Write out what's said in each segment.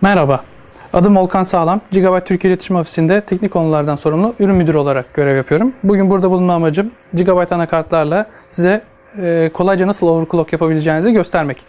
Merhaba, adım Volkan Sağlam. Gigabyte Türkiye İletişim Ofisi'nde teknik konulardan sorumlu ürün müdürü olarak görev yapıyorum. Bugün burada bulunma amacım Gigabyte anakartlarla size e, kolayca nasıl overclock yapabileceğinizi göstermek.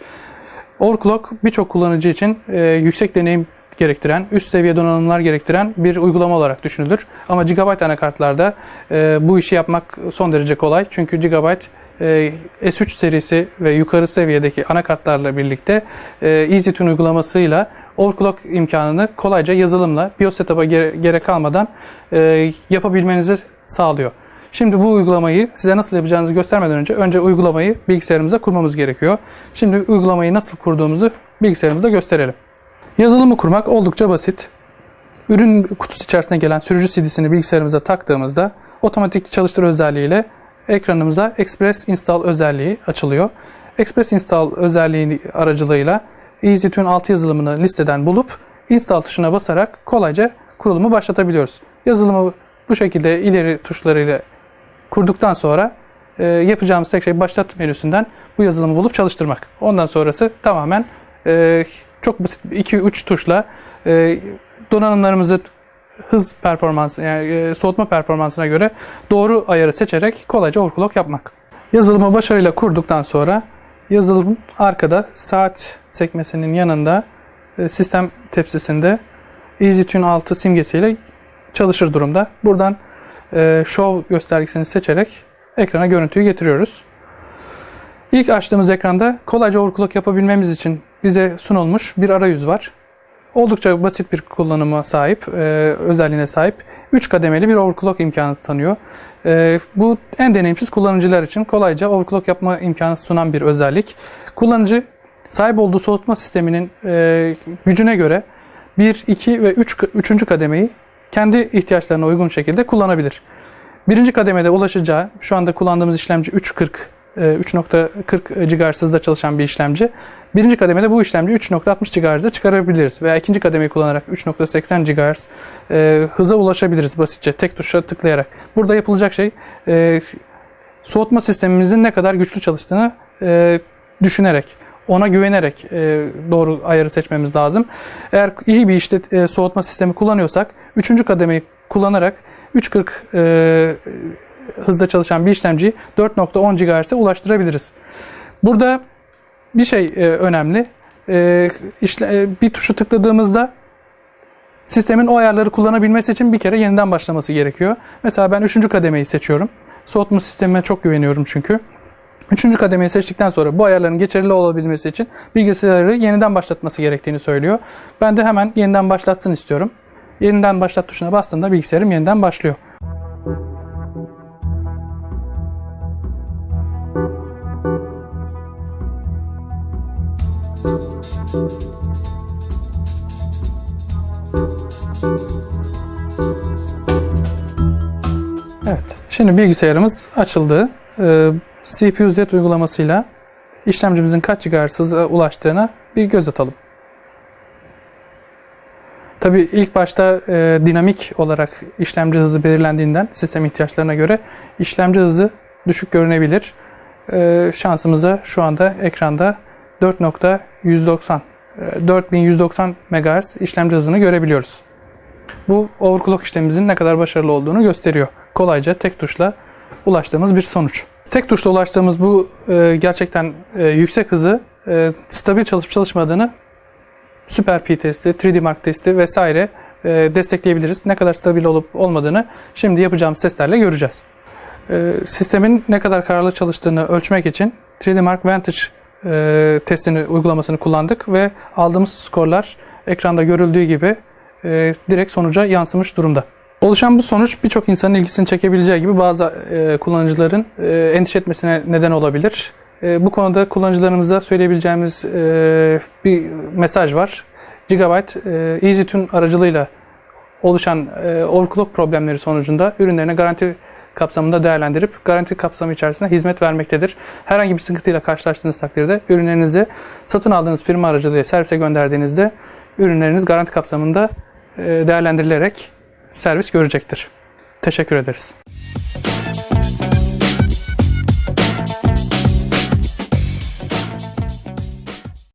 Overclock birçok kullanıcı için e, yüksek deneyim gerektiren, üst seviye donanımlar gerektiren bir uygulama olarak düşünülür. Ama Gigabyte anakartlarda e, bu işi yapmak son derece kolay. Çünkü Gigabyte e, S3 serisi ve yukarı seviyedeki anakartlarla birlikte EasyTune uygulamasıyla overclock imkanını kolayca yazılımla BIOS gere- gerek kalmadan e, yapabilmenizi sağlıyor. Şimdi bu uygulamayı size nasıl yapacağınızı göstermeden önce önce uygulamayı bilgisayarımıza kurmamız gerekiyor. Şimdi uygulamayı nasıl kurduğumuzu bilgisayarımızda gösterelim. Yazılımı kurmak oldukça basit. Ürün kutusu içerisine gelen sürücü CD'sini bilgisayarımıza taktığımızda otomatik çalıştır özelliğiyle ekranımıza Express Install özelliği açılıyor. Express Install özelliği aracılığıyla EasyTune 6 yazılımını listeden bulup Install tuşuna basarak kolayca kurulumu başlatabiliyoruz. Yazılımı bu şekilde ileri tuşlarıyla kurduktan sonra e, yapacağımız tek şey başlat menüsünden bu yazılımı bulup çalıştırmak. Ondan sonrası tamamen e, çok basit 2-3 tuşla e, donanımlarımızı hız performansı yani e, soğutma performansına göre doğru ayarı seçerek kolayca overclock yapmak. Yazılımı başarıyla kurduktan sonra yazılım arkada saat sekmesinin yanında e, sistem tepsisinde EasyTune 6 simgesiyle çalışır durumda. Buradan e, Show göstergesini seçerek ekrana görüntüyü getiriyoruz. İlk açtığımız ekranda kolayca overclock yapabilmemiz için bize sunulmuş bir arayüz var. Oldukça basit bir kullanıma sahip, e, özelliğine sahip. 3 kademeli bir overclock imkanı tanıyor. E, bu en deneyimsiz kullanıcılar için kolayca overclock yapma imkanı sunan bir özellik. Kullanıcı sahip olduğu soğutma sisteminin e, gücüne göre 1, 2 ve 3. 3. kademeyi kendi ihtiyaçlarına uygun şekilde kullanabilir. Birinci kademede ulaşacağı, şu anda kullandığımız işlemci 340 e, 3.40 GHz hızda çalışan bir işlemci. Birinci kademede bu işlemci 3.60 GHz'e çıkarabiliriz. Veya ikinci kademeyi kullanarak 3.80 GHz e, hıza ulaşabiliriz basitçe tek tuşa tıklayarak. Burada yapılacak şey e, soğutma sistemimizin ne kadar güçlü çalıştığını e, düşünerek, ona güvenerek e, doğru ayarı seçmemiz lazım. Eğer iyi bir işte e, soğutma sistemi kullanıyorsak, üçüncü kademeyi kullanarak 3.40 e, hızda çalışan bir işlemciyi 4.10 GHz'e ulaştırabiliriz. Burada bir şey e, önemli. E, işle, e, bir tuşu tıkladığımızda sistemin o ayarları kullanabilmesi için bir kere yeniden başlaması gerekiyor. Mesela ben 3. kademeyi seçiyorum. Soğutma sistemime çok güveniyorum çünkü. Üçüncü kademeyi seçtikten sonra bu ayarların geçerli olabilmesi için bilgisayarı yeniden başlatması gerektiğini söylüyor. Ben de hemen yeniden başlatsın istiyorum. Yeniden başlat tuşuna bastığımda bilgisayarım yeniden başlıyor. Evet, şimdi bilgisayarımız açıldı. Ee, CPU Z uygulamasıyla işlemcimizin kaç GHz hıza ulaştığına bir göz atalım. Tabii ilk başta e, dinamik olarak işlemci hızı belirlendiğinden sistem ihtiyaçlarına göre işlemci hızı düşük görünebilir. E, şansımıza şu anda ekranda 4.190 e, 4190 MHz işlemci hızını görebiliyoruz. Bu overclock işlemimizin ne kadar başarılı olduğunu gösteriyor. Kolayca tek tuşla ulaştığımız bir sonuç. Tek tuşla ulaştığımız bu e, gerçekten e, yüksek hızı e, stabil çalışıp çalışmadığını Super P testi, 3D Mark testi vesaire e, destekleyebiliriz. Ne kadar stabil olup olmadığını şimdi yapacağımız testlerle göreceğiz. E, sistemin ne kadar kararlı çalıştığını ölçmek için 3D Mark Vantage e, testini uygulamasını kullandık ve aldığımız skorlar ekranda görüldüğü gibi e, direkt sonuca yansımış durumda. Oluşan bu sonuç birçok insanın ilgisini çekebileceği gibi bazı e, kullanıcıların e, endişe etmesine neden olabilir. E, bu konuda kullanıcılarımıza söyleyebileceğimiz e, bir mesaj var. Gigabyte e, EasyTune aracılığıyla oluşan e, overclock problemleri sonucunda ürünlerini garanti kapsamında değerlendirip garanti kapsamı içerisinde hizmet vermektedir. Herhangi bir sıkıntıyla karşılaştığınız takdirde ürünlerinizi satın aldığınız firma aracılığıyla servise gönderdiğinizde ürünleriniz garanti kapsamında e, değerlendirilerek servis görecektir. Teşekkür ederiz.